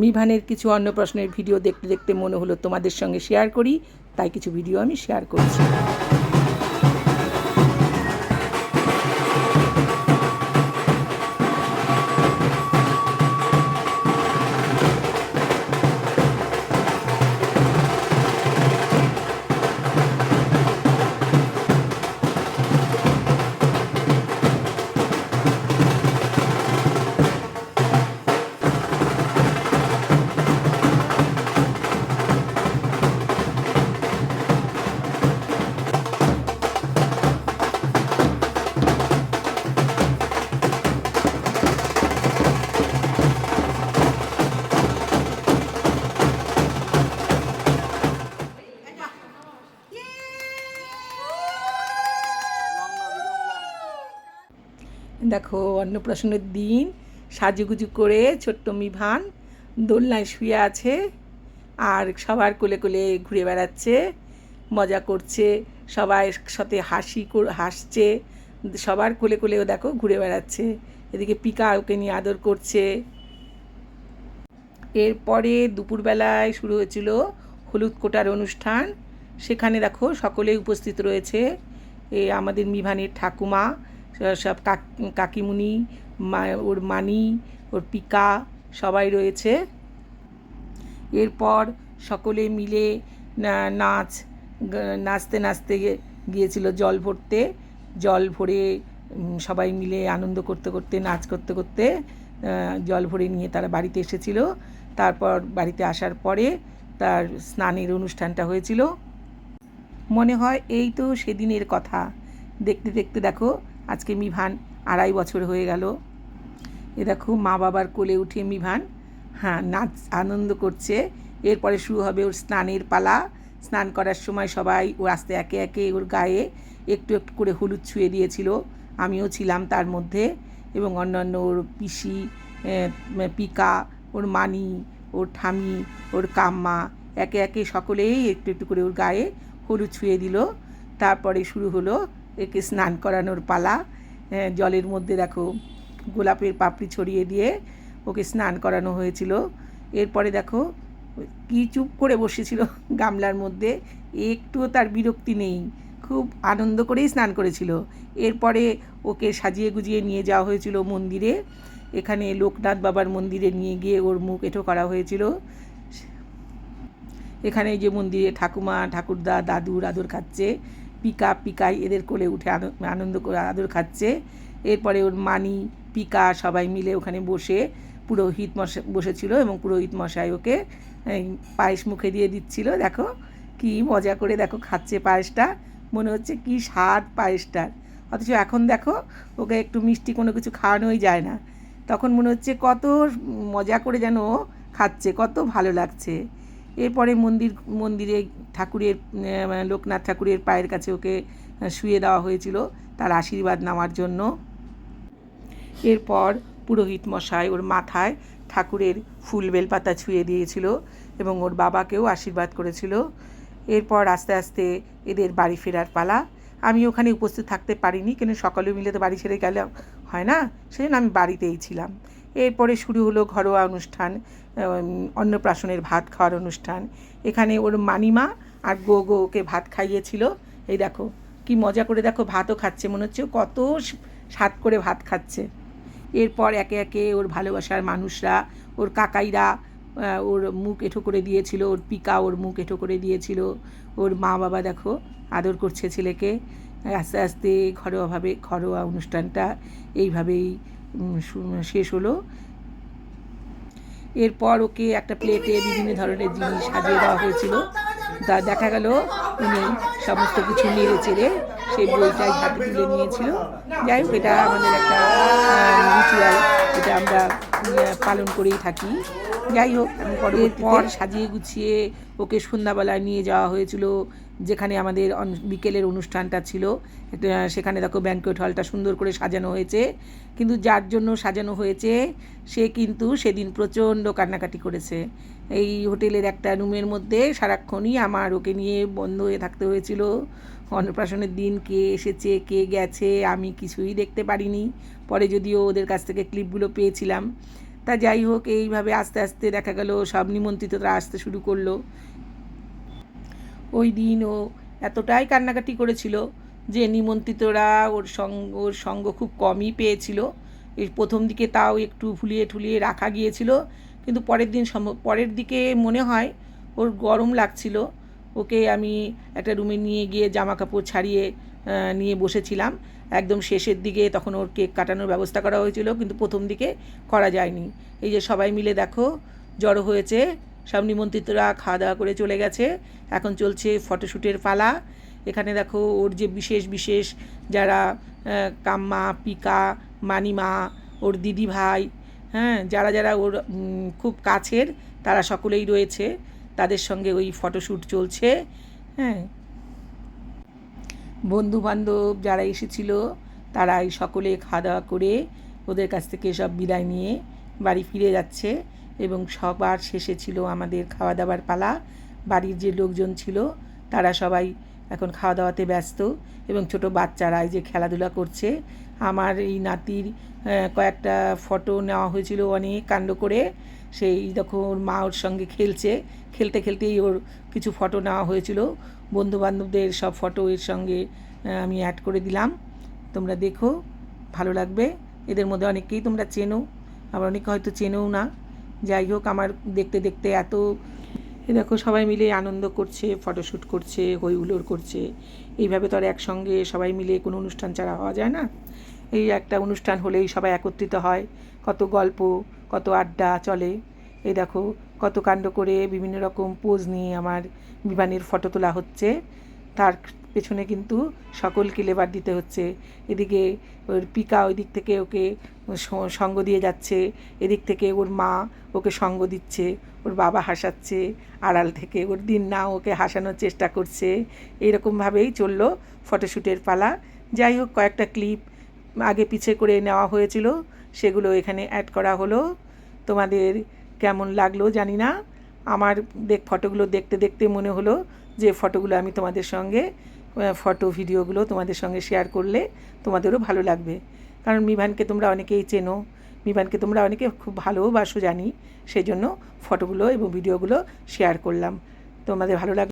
মিভানের কিছু অন্য প্রশ্নের ভিডিও দেখতে দেখতে মনে হলো তোমাদের সঙ্গে শেয়ার করি, তাই কিছু ভিডিও আমি শেয়ার করছি। দেখো, অন্নপ্রাশনের দিন। সাজুগুজু করে ছোট্ট মিভান দোলনায় শুয়ে আছে আর সবার কোলে কোলে ঘুরে বেড়াচ্ছে, মজা করছে, সবাই সাথে হাসি হাসছে, সবার কোলে কোলেও দেখো ঘুরে বেড়াচ্ছে। এদিকে পিকা ওকে নিয়ে আদর করছে। এরপরে দুপুরবেলায় শুরু হয়েছিল হলুদ কোটার অনুষ্ঠান। সেখানে দেখো সকলেই উপস্থিত রয়েছে। এ আমাদের মিভানের ঠাকুমা সব কাক- কাকিমুনি, মা- ওর মানি, ওর পিকা সবাই রয়েছে। এরপর সকলে মিলে নাচ নাচতে নাচতে গিয়েছিল জল ভরতে। জল ভরে সবাই মিলে আনন্দ করতে করতে, নাচ করতে করতে জল ভরে নিয়ে তারা বাড়িতে এসেছিল। তারপর বাড়িতে আসার পরে তার স্নানের অনুষ্ঠানটা হয়েছিল। মনে হয় এই তো সেদিনের কথা। দেখতে দেখতে দেখো আজকে মিভান আড়াই বছর হয়ে গেল। এ দেখো, মা বাবার কোলে উঠে মিভান হ্যাঁ নাচ, আনন্দ করছে। এরপরে শুরু হবে ওর স্নানের পালা। স্নান করার সময় সবাই ও আস্তে একে একে ওর গায়ে একটু একটু করে হলুদ ছুঁয়ে দিয়েছিল। আমিও ছিলাম তার মধ্যে এবং অন্যান্য ওর পিসি পিকা, ওর মানি, ওর ঠামি, ওর কাম্মা, একে একে সকলেই একটু একটু করে ওর গায়ে হলুদ ছুঁয়ে দিল। তারপরে শুরু হলো একে স্নান করানোর পালা আহ, জলের মধ্যে দেখো গোলাপের পাপড়ি ছড়িয়ে দিয়ে ওকে স্নান করানো হয়েছিল। এরপরে দেখো কি চুপ করে বসেছিল গামলার মধ্যে একটুও তার বিরক্তি নেই খুব আনন্দ করেই স্নান করেছিল। এরপরে ওকে সাজিয়ে গুজিয়ে নিয়ে যাওয়া হয়েছিল মন্দিরে। এখানে লোকনাথ বাবার মন্দিরে নিয়ে গিয়ে ওর মুখ এঁটো করা হয়েছিল। এখানে যে মন্দিরে ঠাকুমা ঠাকুরদা দাদুর আদর খাচ্ছে পিকা পিকাই এদের কোলে উঠে আন- আনন্দ করে আদর খাচ্ছে। এরপরে ওর মানি, পিকা সবাই মিলে ওখানে বসে পুরোহিত মশাই বসেছিল এবং পুরোহিত মশাই ওকে পায়েস মুখে দিয়ে দিচ্ছিল। দেখো কি মজা করে দেখো খাচ্ছে পায়েসটা। মনে হচ্ছে কি স্বাদ পায়েসটার। অথচ এখন দেখো ওকে একটু মিষ্টি কোনো কিছু খাওয়ানোই যায় না। তখন মনে হচ্ছে কত মজা করে যেন খাচ্ছে, কত ভালো লাগছে। এরপরে মন্দির, মন্দিরে ঠাকুরের লোকনাথ ঠাকুরের পায়ের কাছে ওকে শুয়ে দেওয়া হয়েছিল তার আশীর্বাদ নেওয়ার জন্য। এরপর পুরোহিত মশাই ওর মাথায় ঠাকুরের ফুল বেলপাতা ছুঁয়ে দিয়েছিল এবং ওর বাবাকেও আশীর্বাদ করেছিল। এরপর আস্তে আস্তে এদের বাড়ি ফেরার পালা। আমি ওখানে উপস্থিত থাকতে পারিনি, কিন্তু সকলে মিলে তো বাড়ি ছেড়ে গেলে হয় না? সেজন্য আমি বাড়িতেই ছিলাম। এরপরে শুরু হলো ঘরোয়া অনুষ্ঠান অন্নপ্রাশনের ভাত খাওয়ার অনুষ্ঠান। এখানে ওর মানিমা আর গো গো ওকে ভাত খাইয়েছিল। এই দেখো, কি মজা করে দেখো, ভাতও খাচ্ছে, মনে হচ্ছে কত স্বাদ করে ভাত খাচ্ছে। এরপর একে একে ওর ভালোবাসার মানুষরা, ওর কাকাইরা ওর মুখ এঁঠো করে দিয়েছিল, ওর পিকা ওর মুখ এঁঠো করে দিয়েছিল। ওর মা বাবা দেখো, আদর করছে ছেলেকে। আস্তে আস্তে ঘরোয়াভাবে, ঘরোয়া অনুষ্ঠানটা এইভাবেই শেষ হলো। এরপর ওকে একটা প্লেটে বিভিন্ন ধরনের জিনিস সাজিয়ে দেওয়া হয়েছিল। তা দেখা গেল উনি সমস্ত কিছু নেড়ে চেড়ে সেই বইটাই হাতে তুলে নিয়েছিল। যাই হোক, এটা আমাদের একটা রিচুয়াল এটা আমরা পালন করেই থাকি। যাই হোক পরের পর সাজিয়ে গুছিয়ে ওকে সন্ধ্যাবেলায় নিয়ে যাওয়া হয়েছিল যেখানে আমাদের বিকেলের অনুষ্ঠানটা ছিল। সেখানে দেখো ব্যাঙ্কোয়েট হলটা সুন্দর করে সাজানো হয়েছে। কিন্তু যার জন্য সাজানো হয়েছে সে কিন্তু সেদিন প্রচণ্ড কান্নাকাটি করেছে। এই হোটেলের একটা রুমের মধ্যে সারাক্ষণই আমার ওকে নিয়ে বন্ধ হয়ে থাকতে হয়েছিল। অন্নপ্রাশনের দিন কে এসেছে কে গেছে আমি কিছুই দেখতে পারিনি। পরে যদিও ওদের কাছ থেকে ক্লিপগুলো পেয়েছিলাম। তা যাই হোক, এইভাবে আস্তে আস্তে দেখা গেল, সব নিমন্ত্রিতরা আসতে শুরু করল। ওই দিন ও এতটাই কান্নাকাটি করেছিল যে নিমন্ত্রিতরা ওর সঙ্গ ওর সঙ্গ খুব কমই পেয়েছিল। এই প্রথম দিকে তাও একটু ফুলিয়ে ঠুলিয়ে রাখা গিয়েছিল, কিন্তু পরের দিন পরের দিকে মনে হয় ওর গরম লাগছিল। ওকে আমি একটা রুমে নিয়ে গিয়ে জামা কাপড় ছাড়িয়ে নিয়ে বসেছিলাম। একদম শেষের দিকে তখন ওর কেক কাটানোর ব্যবস্থা করা হয়েছিল, কিন্তু প্রথম দিকে করা যায়নি। এই যে সবাই মিলে দেখো, জড়ো হয়েছে, সব নিমন্ত্রিতরা খাওয়া দাওয়া করে চলে গেছে। এখন চলছে ফটোশ্যুটের পালা। এখানে দেখো ওর যে বিশেষ বিশেষ যারা কাম্মা, পিকা, মানিমা, ওর দিদি ভাই হ্যাঁ যারা যারা ওর খুব কাছের, তারা সকলেই রয়েছে। তাদের সঙ্গে ওই ফটোশ্যুট চলছে হ্যাঁ। বন্ধু বান্ধব যারা এসেছিল, তারাই সকলে খাওয়া দাওয়া করে ওদের কাছ থেকে সব বিদায় নিয়ে বাড়ি ফিরে যাচ্ছে এবং সবার শেষে ছিল আমাদের খাওয়া দাওয়ার পালা। বাড়ির যে লোকজন ছিল, তারা সবাই এখন খাওয়া দাওয়াতে ব্যস্ত এবং ছোট বাচ্চারা এই যে খেলাধুলা করছে। আমার এই নাতির কয়েকটা ফটো নেওয়া হয়েছিল অনেক কাণ্ড করে। সেই দেখো ওর মা ওর সঙ্গে খেলছে। খেলতে খেলতেই ওর কিছু ফটো নেওয়া হয়েছিল। বন্ধু বান্ধবদের সব ফটো এর সঙ্গে আমি অ্যাড করে দিলাম। তোমরা দেখো, ভালো লাগবে। এদের মধ্যে অনেককেই তোমরা চেনো, আবার অনেকে হয়তো চেনেও না। যাই হোক, আমার দেখতে দেখতে এত দেখো, সবাই মিলে আনন্দ করছে ফটোশ্যুট করছে হই হুল্লোড় করছে। এইভাবে তো আর একসঙ্গে সবাই মিলে কোনো অনুষ্ঠান ছাড়া হওয়া যায় না। এই একটা অনুষ্ঠান হলেই সবাই একত্রিত হয়। কত গল্প, কত আড্ডা চলে। এই দেখো কত কাণ্ড করে বিভিন্ন রকম পোজ নিয়ে আমার বিমানের ফটো তোলা হচ্ছে। তার পেছনে কিন্তু সকলকে লেবার দিতে হচ্ছে। এদিকে ওর পিকা ওই দিক থেকে ওকে সঙ্গ দিয়ে যাচ্ছে। এদিক থেকে ওর মা ওকে সঙ্গ দিচ্ছে। ওর বাবা হাসাচ্ছে। আড়াল থেকে ওর দিন না ওকে হাসানোর চেষ্টা করছে। এইরকমভাবেই চলল ফটোশ্যুটের পালা। যাই হোক, কয়েকটা ক্লিপ আগে পিছে করে নেওয়া হয়েছিল। সেগুলো এখানে অ্যাড করা হলো। তোমাদের কেমন লাগল জানি না। আমার দেখ, ফটোগুলো দেখতে দেখতে মনে হলো যে ফটোগুলো আমি তোমাদের সঙ্গে ফটো ভিডিওগুলো তোমাদের সঙ্গে শেয়ার করলে তোমাদেরও ভালো লাগবে। কারণ মিভানকে তোমরা অনেকেই চেনো, মিভানকে তোমরা অনেকে খুব ভালোবাসো জানি সেই জন্য ফটোগুলো এবং ভিডিওগুলো শেয়ার করলাম। তোমাদের ভালো লাগবে